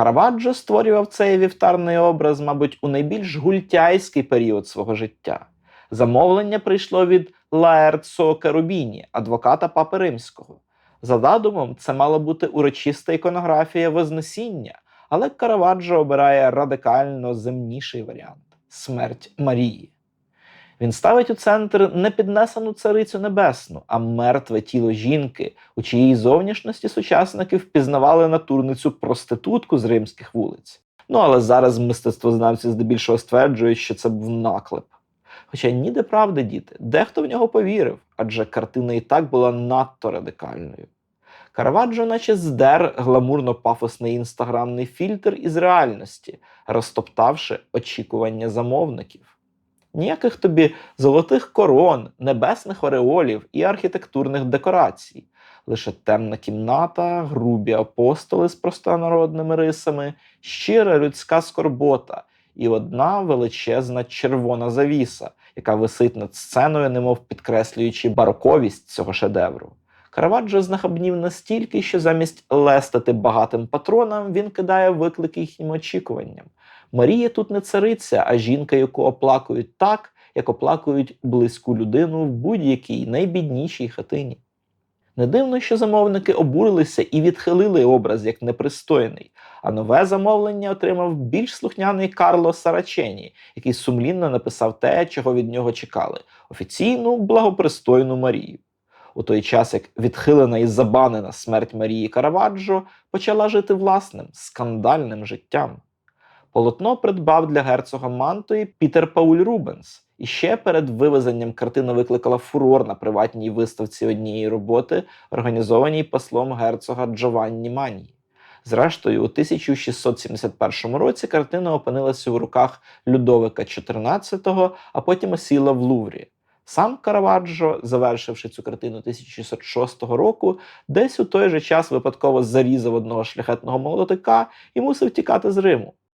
Караваджо створював цей вівтарний образ, мабуть, у найбільш гультяйський період свого життя. Замовлення прийшло від Лаерцо Керубіні, адвоката Папи Римського. За задумом, це мала бути урочиста іконографія Вознесіння, але Караваджо обирає радикально земніший варіант смерть Марії. Він ставить у центр не піднесену царицю небесну, а мертве тіло жінки, у чиїй зовнішності сучасники впізнавали натурницю проститутку з римських вулиць. Ну але зараз мистецтвознавці здебільшого стверджують, що це був наклеп. Хоча ніде правди діти, дехто в нього повірив, адже картина і так була надто радикальною. Караваджо наче здер гламурно-пафосний інстаграмний фільтр із реальності, розтоптавши очікування замовників. Ніяких тобі золотих корон, небесних ореолів і архітектурних декорацій. Лише темна кімната, грубі апостоли з простонародними рисами, щира людська скорбота і одна величезна червона завіса, яка висить над сценою, немов підкреслюючи бароковість цього шедевру. Караваджо знахабнів настільки, що замість лестити багатим патронам він кидає виклики їхнім очікуванням. Марія тут не цариця, а жінка, яку оплакують так, як оплакують близьку людину в будь-якій найбіднішій хатині. Не дивно, що замовники обурилися і відхилили образ як непристойний, а нове замовлення отримав більш слухняний Карло Сарачені, який сумлінно написав те, чого від нього чекали офіційну благопристойну Марію. У той час, як відхилена і забанена смерть Марії Караваджо почала жити власним скандальним життям. Полотно придбав для герцога Мантої Пітер Пауль Рубенс. І ще перед вивезенням картина викликала фурор на приватній виставці однієї роботи, організованій послом герцога Джованні Манії. Зрештою, у 1671 році картина опинилася у руках Людовика XIV, а потім осіла в Луврі. Сам Караваджо, завершивши цю картину 1606 року, десь у той же час випадково зарізав одного шляхетного молодика і мусив тікати з Риму.